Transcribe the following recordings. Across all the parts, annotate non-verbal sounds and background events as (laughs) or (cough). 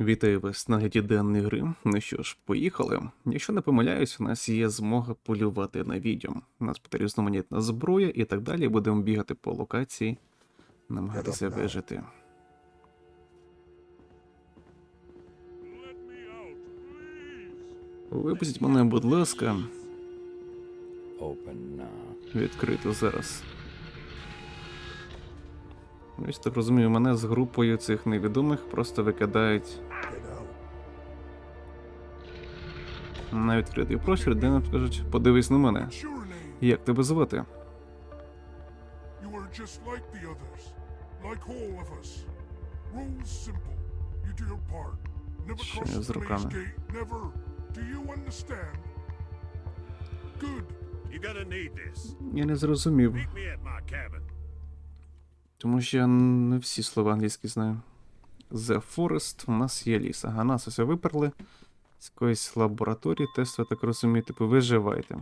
Вітаю вас на гляді денної гри. Ну що ж, поїхали. Якщо не помиляюсь, у нас є змога полювати на відьом. У нас буде різноманітна зброя і так далі. Будемо бігати по локації, намагатися вижити. Випустіть мене, будь ласка, відкрито зараз. Ось так розумію, мене з групою цих невідомих просто викидають на відкритий простір, де нам скажуть, подивись на мене. Як тебе звати? Cross з руками? Я не зрозумів, тому що я не всі слова англійські знаю. The Forest, у нас є ліс. Ага, нас ось виперли з якоїсь лабораторії, тесту, так розумію, типу, виживайте.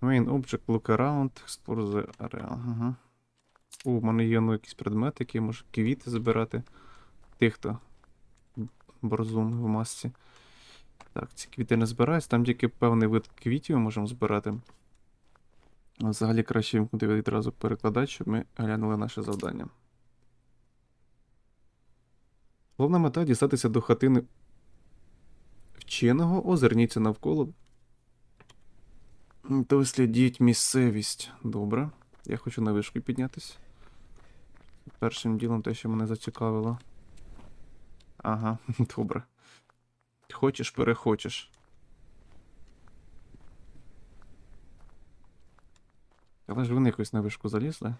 Main object, look around, explore the area. Ага. О, у мене є ну, предмети, які можу квіти збирати. Тих, хто борзун в масці. Так, ці квіти не збираюсь, там тільки певний вид квітів ми можемо збирати. Взагалі краще вимкнути відразу перекладач, щоб ми глянули наше завдання. Головна мета дістатися до хатини вченого, озирніться навколо. Дослідіть місцевість. Добре. Я хочу на вишку піднятися. Першим ділом те, що мене зацікавило. Ага, (laughs) добре. Хочеш, перехочеш. Але ж вони якось на вишку залізли.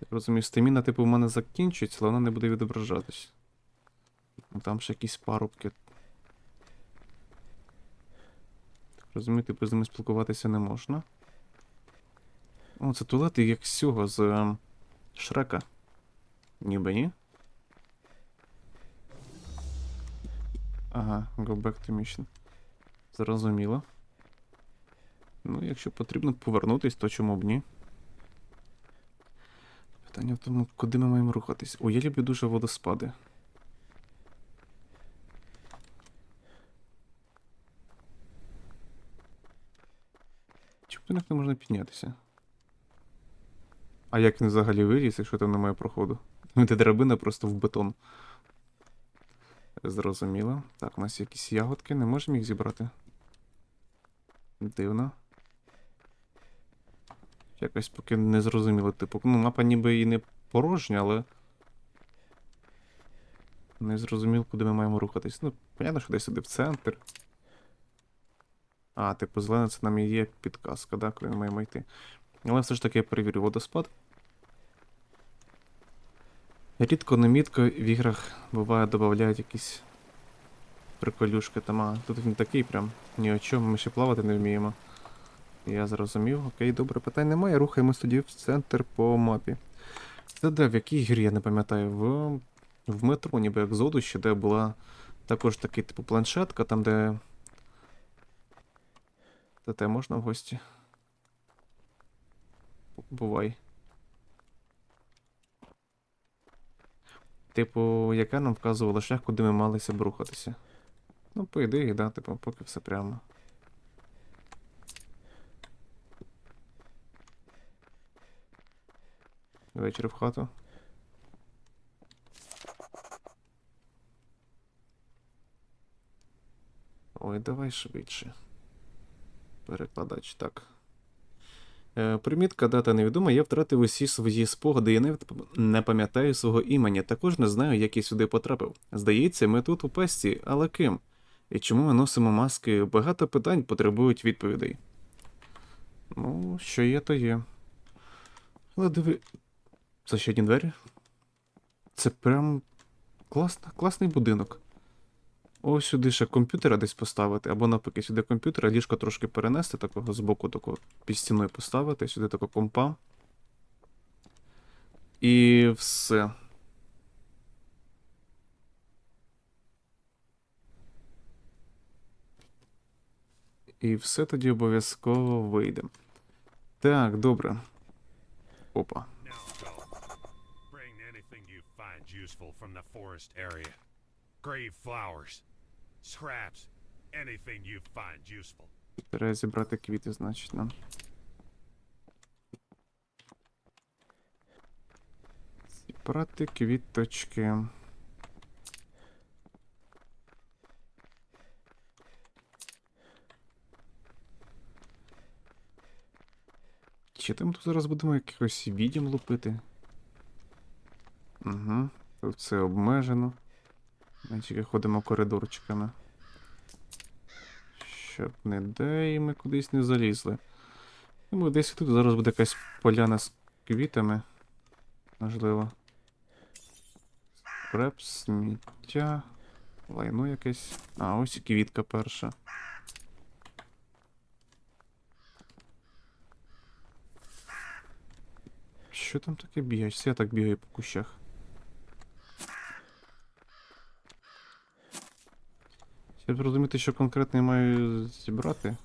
Я розумію, стаміна, типу, в мене закінчується, але вона не буде відображатись. Ну, Там ще якісь парубки. Розумію, типу, з ними спілкуватися не можна. О, це туалети як з цього, з ем, Шрека. Ніби ні. Ага, go back to mission. Зрозуміло. Ну, якщо потрібно повернутись, то чому б ні? Питання в тому, куди ми маємо рухатись. О, я люблю дуже водоспади. Чому не можна піднятися? А як він взагалі виліз, якщо там немає проходу? Там йде драбина просто в бетон. Зрозуміло. Так, у нас якісь ягодки, не можемо їх зібрати. Дивно. Якось поки не зрозуміло. Типу, ну, мапа ніби і не порожня, але. Не зрозумів, куди ми маємо рухатись. Ну, понятно, що десь сюди в центр. А, типу, зелена це нам і є підказка, да, куди ми маємо йти. Але все ж таки я перевірю водоспад. Рідко немітко в іграх буває додають якісь приколюшки там. А, тут він такий прям ні о чому, ми ще плавати не вміємо. Я зрозумів, окей, добре, питань немає. Рухаємось тоді в центр по мапі. Це де, в якій грі, я не пам'ятаю, в, в метро, ніби як зоду, ще де була також такий типу планшетка, там де. Та те можна в гості. Бувай. Типу, яка нам вказувала шлях, куди ми малися б рухатися. Ну, по ідеї, да, типу, поки все прямо. Вечір в хату. Ой, давай швидше. Перекладач, так. Е, примітка дата невідома, я втратив усі свої спогади, я навіть не пам'ятаю свого імені, також не знаю, як я сюди потрапив. Здається, ми тут у песті, але ким? І чому ми носимо маски? Багато питань потребують відповідей. Ну, що є, то є. Але диви. Це ще одні двері? Це прям класна, класний будинок. Ось сюди ще комп'ютера десь поставити, або навпаки, сюди комп'ютера, ліжко трошки перенести, такого з боку такого під стіною поставити, сюди такого компа. І все. І все тоді обов'язково вийде. Так, добре. Опа. Useful from the forest area. Grave flowers, scraps, anything you find useful. Треба зібрати квіти, значить, нам. Зібрати квіточки. Чи там тут зараз будемо якихось відьм лупити? Угу. Тут все обмежено. Ми тільки ходимо коридорчиками. Щоб не де і ми кудись не залізли. Думаю, десь тут зараз буде якась поляна з квітами. Можливо. Реп, сміття. Лайно якесь. А, ось і квітка перша. Що там таке бігає? Це я так бігаю по кущах? Щоб зрозуміти, що конкретно я маю зібрати.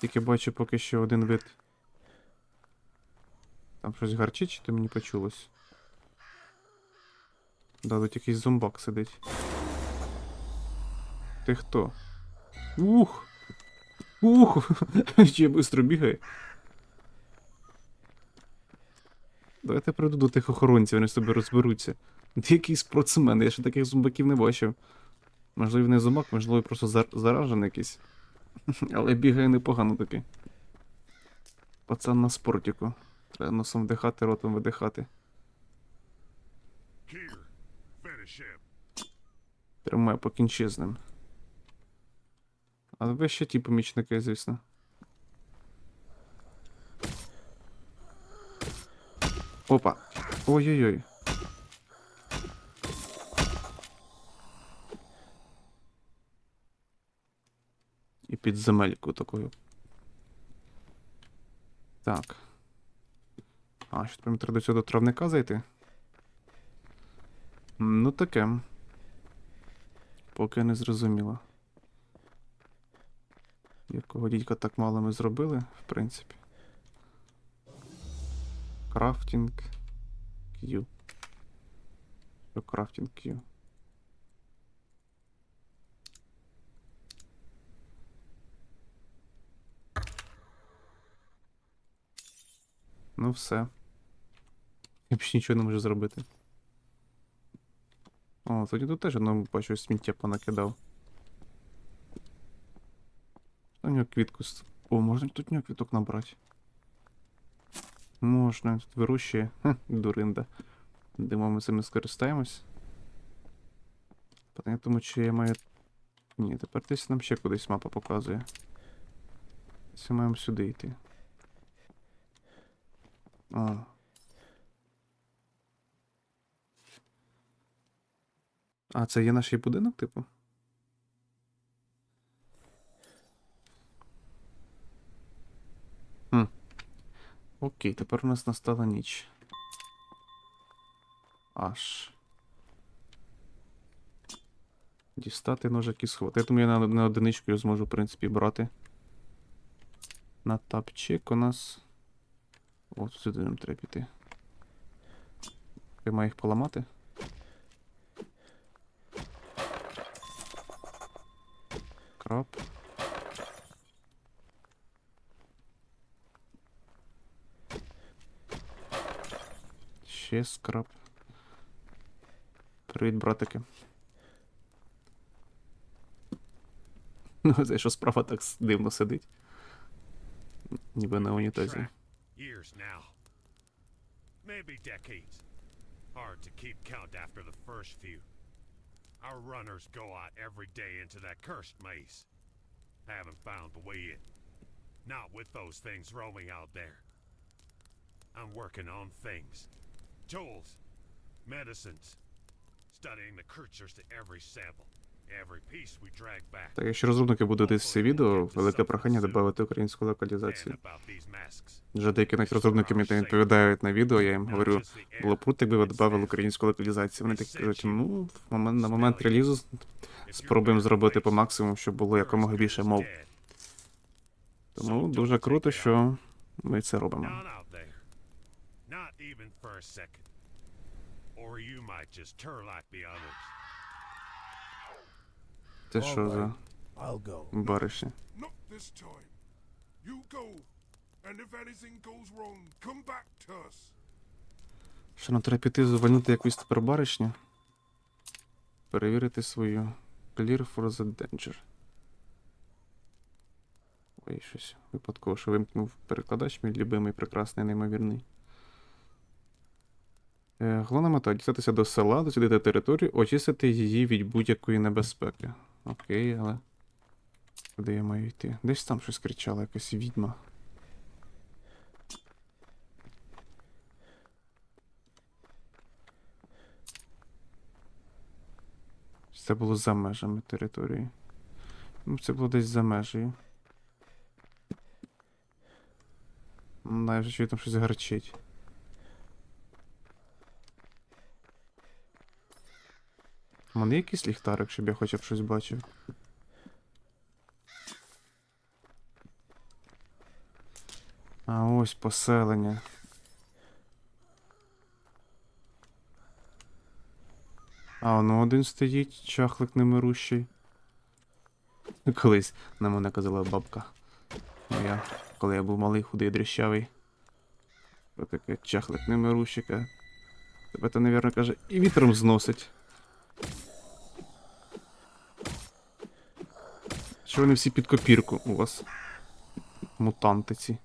Тільки бачу поки що один вид. Там щось гарчить, чи то мені почулось? Да, тут якийсь зомбак сидить. Ти хто? Ух! Ух! (laughs) Ще швидко бігає. Давайте прийду до тих охоронців, вони з тобі розберуться. Якийсь спортсмен, я ще таких зомбаків не бачив. Можливо, не зомбак, можливо, просто зар- заражений якийсь. (laughs) Але бігає непогано таки. Пацан на спортіку. Треба носом вдихати, ротом видихати. Тримаю покінчи з ним. Але ви ще ті помічники, звісно. Опа. Ой-ой-ой. І під земельку такою. Так. А, що мені треба до цього до травника зайти? Ну таке. Поки не зрозуміло. Якого дідька так мало ми зробили, в принципі. Крафтінг Q. Що крафтінг Q? Ну все. Я більше нічого не можу зробити. О, тоді тут теж одному бачу сміття понакидав. У нього квітку. О, можна тут у нього квіток набрати. Можна, тут вирощує. (laughs) Хе, дуринда. Думаю, ми цим скористаємось. Питання в тому, чи я маю. Ні, тепер десь нам ще кудись мапа показує. Ми маємо сюди йти. О. А, це є наш будинок, типу? Хм. Окей, тепер у нас настала ніч. Аж. Дістати ножик і сховати. Я думаю, я на, на одиничку зможу, в принципі, брати. На тапчик у нас. От сюди нам треба піти. Я маю їх поламати. Краб. Ще скраб. Привіт, братики. (laughs) Ну, це що справа так дивно сидить. Ніби на унітазі. Years now. Maybe decades. Hard to keep count after the first few. Our runners go out every day into that cursed maze. Haven't found the way in. Not with those things roaming out there. I'm working on things. Tools. Medicines. Studying the creatures to every sample. Так, якщо розробники будуть дивитися це відео, велике прохання додати українську локалізацію. Вже деякі навіть розробники мені там відповідають на відео, я їм говорю, було б круто, якби ви додали українську локалізацію. Вони так кажуть, ну, на момент релізу (laughs) спробуємо зробити по максимуму, щоб було якомога більше мов. Тому дуже круто, що ми це робимо. Or you might just turn like the others. Це що за I'll go. баришня? Not this time. You go. And if anything goes wrong, come back to us. Що нам треба піти звольнити якусь тепер баришню? Перевірити свою. Clear for the danger. Ой, щось випадково, що вимкнув перекладач, мій любимий, прекрасний, неймовірний. Е, головна мета дістатися до села, дослідити територію, очистити її від будь-якої небезпеки. Окей, але. Куди я маю йти? Десь там щось кричала, якась відьма. Це було за межами території. Ну, це було десь за межею. Вже чую, там щось гарчить. У мене якийсь ліхтарик, щоб я хоча б щось бачив. А ось поселення. А воно один стоїть, чахлик немирущий. Колись на мене казала бабка. Моя, коли я був малий, худий, дріщавий. Що таке чахлик немирущий. каже. Тебе то, навірно, каже, і вітром зносить. Що вони всі під копірку у вас? Мутанти ці.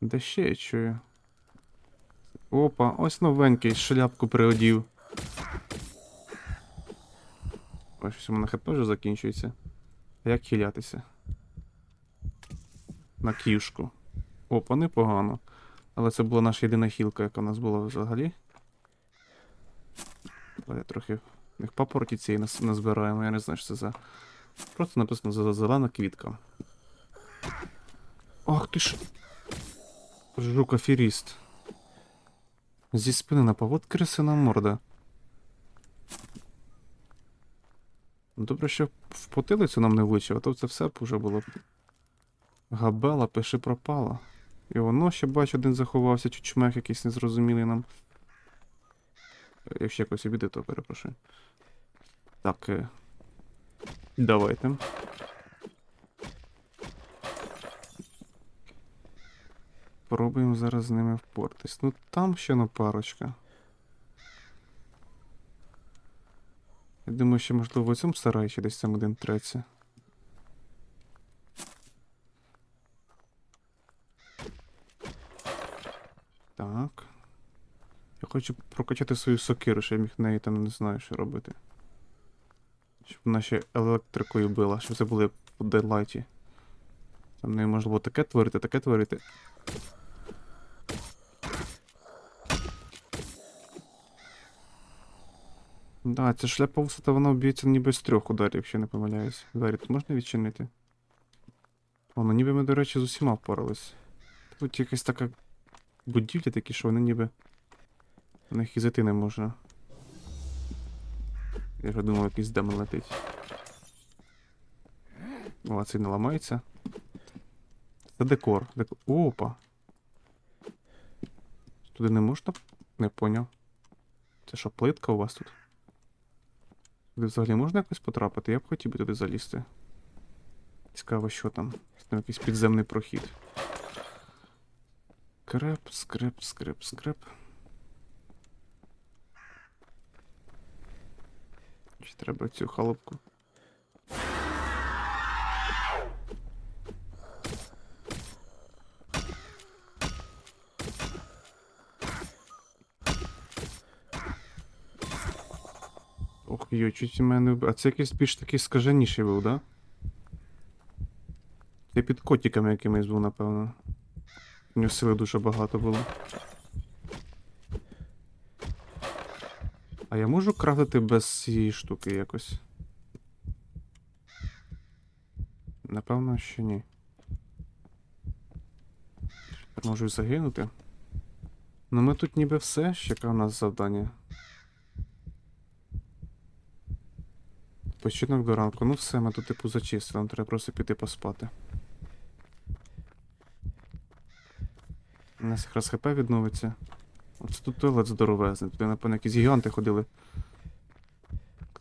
Де ще я чую? Опа, ось новенький, шляпку приодів. Ось у мене хп вже закінчується. Як хилятися? На кішку. Опа, непогано. Але це була наша єдина хілка, яка у нас була взагалі. Але трохи в них папороті цієї назбираємо, я не знаю, що це за. Просто написано за зелена квітка. Ах ти ж. Жук. Зі спини напав, от крисина морда. Добре, що в потилицю нам не влучив, а то це все б уже було. Габела, пиши пропала. І воно ще бачу, один заховався, чучмех якийсь незрозумілий нам. Якщо якось обіди, то перепрошую. Так. Е... Давайте. Пробуємо зараз з ними впортись. Ну там ще на парочка. Я думаю, що можливо в цьому сараї ще десь там один треться. Так. Я хочу прокачати свою сокиру, щоб я міг неї там не знаю, що робити. Щоб вона ще електрикою била, щоб це були по дедлайті. Там нею можна було таке творити, таке творити. Да, ця шляпа висота, вона б'ється ніби з трьох ударів, якщо не помиляюсь. Двері тут можна відчинити? Воно ніби ми, до речі, з усіма впорались. Тут якась така будівля такі, що вони ніби. На них і зайти не можна. Я вже думав, якийсь демон летить. О, а цей не ламається. Це декор. декор. Опа. Туди не можна? Не поняв. Це що, плитка у вас тут? Туди взагалі можна якось потрапити? Я б хотів би туди залізти. Цікаво, що там. Там якийсь підземний прохід. Скреп, скреп, скреп, скреп. Чи треба цю халупку? Ох, йо, чуть мене. А це якийсь більш такий скаженіший був, да? Це під котиками якимось був, напевно. У нього сили дуже багато було. А я можу крафтити без цієї штуки якось? Напевно, що ні. Тепер можу і загинути. Ну ми тут ніби все, яке у нас завдання. Відпочинок до ранку. Ну все, ми тут типу зачистили, нам треба просто піти поспати. У нас якраз ХП відновиться. Оце тут туалет здоровезний. Туди, напевно, якісь гіганти ходили.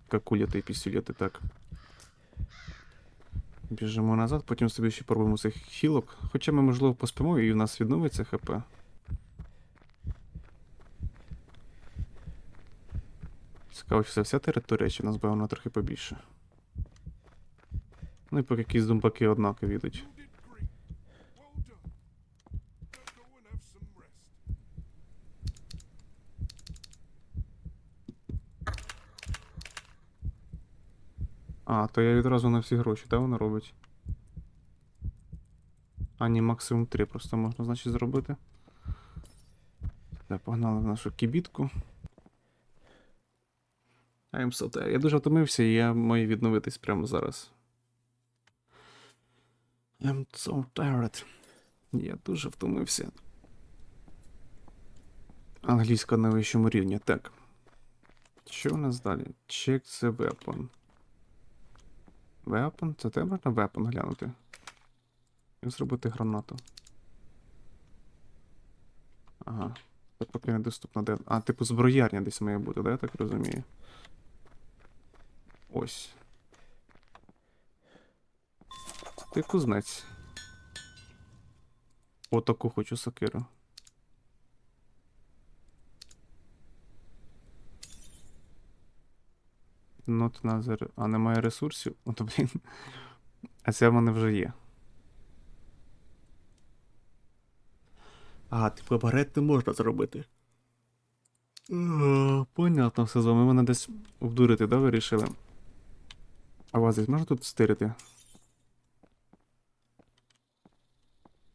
Какуляти і пістюлети, так. Біжимо назад, потім собі ще пробуємо цих хілок. Хоча ми, можливо, поспимо і в нас відновиться ХП. Цікаво, чи це вся територія, чи в нас вона трохи побільше. Ну і поки якісь зомбаки однакові йдуть. То я відразу на всі гроші, так воно робить? А, ні, максимум 3 просто можна, значить, зробити. Так, погнали в нашу кібітку. I'm so tired. Я дуже втомився, і я маю відновитись прямо зараз. I'm so tired. Я дуже втомився. Англійська на вищому рівні. Так. Що у нас далі? Check the weapon. Weapon? Це те можна weapon глянути? Як зробити гранату? Ага. Це поки недоступно де. А, типу зброярня десь має бути, да, я так розумію? Ось. Ти кузнець. Отаку хочу сокиру. Not another... А немає ресурсів? (laughs) О, то, блін. А це в мене вже є. А, типу барет не можна зробити. О, Понятно все з вами. Мене десь обдурити, да, вирішили? А вас десь можна тут стирити?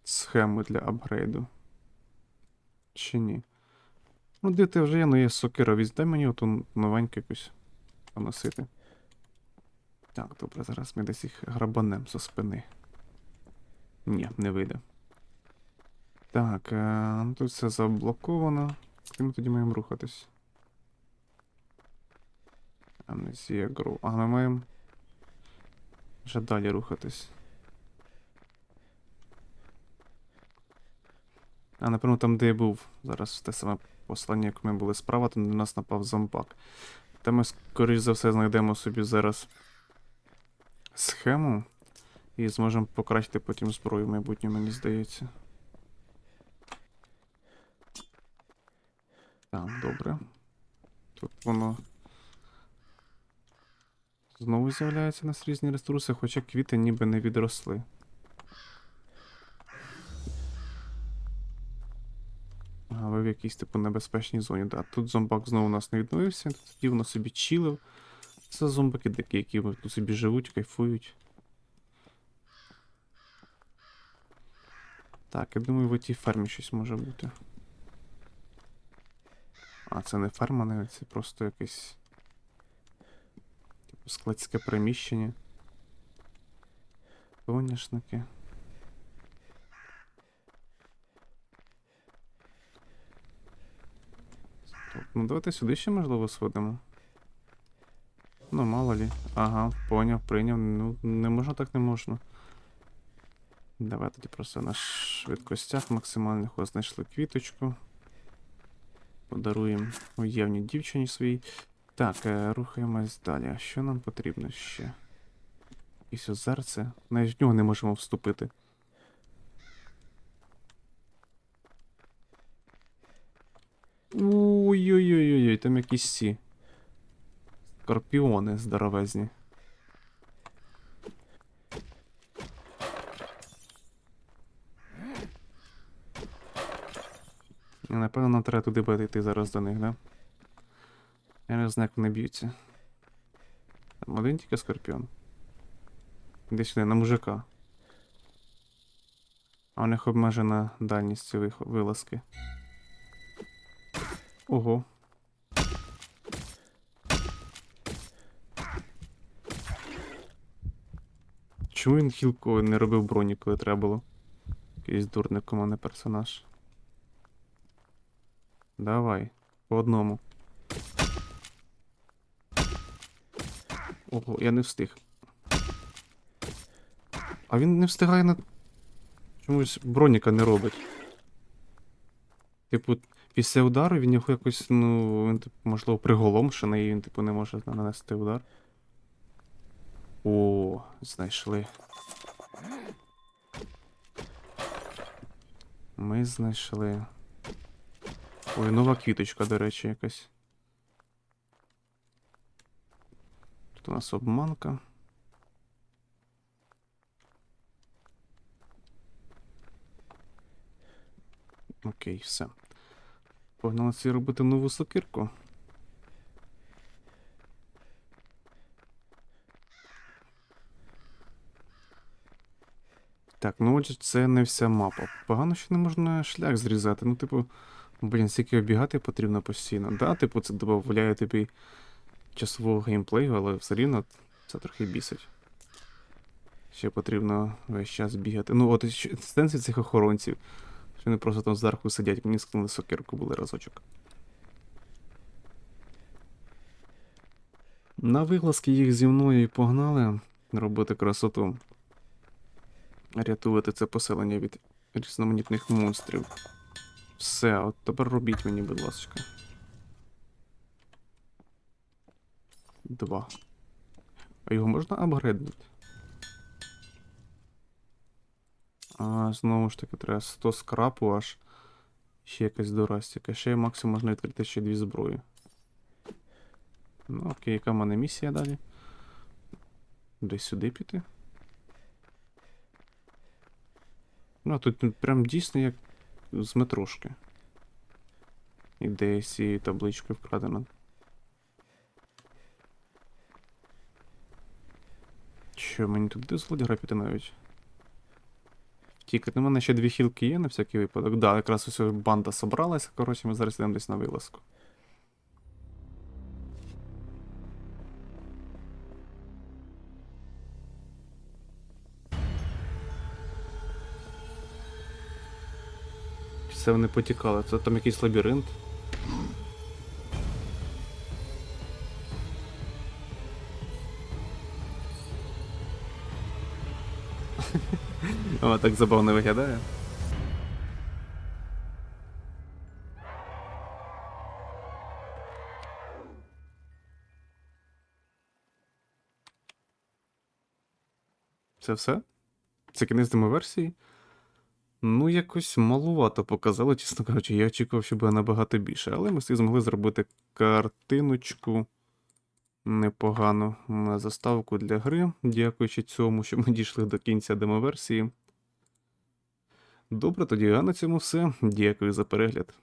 Схему для апгрейду. Чи ні? Ну, де ти вже є, ну є сокира. Візьдай мені оту новеньку якусь поносити. Так, добре, зараз ми десь їх грабанем зі спини. Ні, не вийде. Так, е, ну тут все заблоковано. Куди ми тоді маємо рухатись? Амнезія гру. А ми маємо вже далі рухатись. А, напевно, там, де я був. Зараз те саме послання, як ми були справа, там на нас напав зомбак. Та ми, скоріш за все, знайдемо собі зараз схему і зможемо покращити потім зброю в майбутньому, мені здається. Так, добре. Тут воно знову з'являється у нас різні ресурси, хоча квіти ніби не відросли. А ви в якійсь типу небезпечній зоні. Да. Тут зомбак знову у нас не відновився, тут дівно собі чилив. Це зомбаки такі, які тут собі живуть, кайфують. Так, я думаю, в тій фермі щось може бути. А, це не ферма, навіть, це просто якесь. Типу складське приміщення. Соняшники. Ну, давайте сюди ще можливо сходимо. Ну, мало лі. Ага, поняв, прийняв. Ну, не можна так не можна. Давай тоді просто на швидкостях максимальних Ось знайшли квіточку. Подаруємо уявній дівчині своїй. Так, е, рухаємось далі. Що нам потрібно ще? І Якесь озерце. Навіть в нього не можемо вступити. Ой-ой-ой-ой, там якісь ці. Скорпіони здоровезні. Напевно, нам треба туди буде йти зараз до них, да? Я не знаю, як вони б'ються. Там один тільки скорпіон. Іди сюди, на мужика. А у них обмежена дальність вилазки. Ого. Чому він хілку не робив броні, коли треба було? Якийсь дурник у мене персонаж. Давай, по одному. Ого, я не встиг. А він не встигає на. Чомусь броніка не робить. Типу, після удару він його якось, ну, він, типу, можливо, приголомшений, і він, типу, не може нанести удар. О, знайшли. Ми знайшли. Ой, нова квіточка, до речі, якась. Тут у нас обманка. Окей, все. Погнали собі робити нову сокирку. Так, ну отже, це не вся мапа. Погано, що не можна шлях зрізати. Ну, типу, блін, стільки обігати потрібно постійно. Да, типу, це додає тобі часового геймплею, але все рівно це трохи бісить. Ще потрібно весь час бігати. Ну, от сенсі цих охоронців. Що вони просто там зверху сидять, мені скинули сокирку були разочок. На вигласки їх зі мною і погнали робити красоту. Рятувати це поселення від різноманітних монстрів. Все, от тепер робіть мені, будь ласка. Два. А його можна апгрейднути? А, знову ж таки, треба 100 скрапу аж. Ще якась дурастика. Ще максимум можна відкрити ще дві зброї. Ну, окей, яка в мене місія далі? Десь сюди піти. Ну, тут прям дійсно як з метрошки. Ідея з цією табличкою вкрадена. Що, мені тут дозволить грати навіть? Тільки на мене ще дві хілки є на всякий випадок. Да, якраз ось банда собралася, коротше, ми зараз йдемо десь на вилазку. Це вони потікали. Це там якийсь лабіринт. О, так забавно виглядає. Це все? Це кінець демоверсії? Ну, якось малувато показало, чесно кажучи. Я очікував, що буде набагато більше, але ми всі змогли зробити картиночку непогану на заставку для гри, дякуючи цьому, що ми дійшли до кінця демоверсії. Добре, тоді а на цьому все. Дякую за перегляд.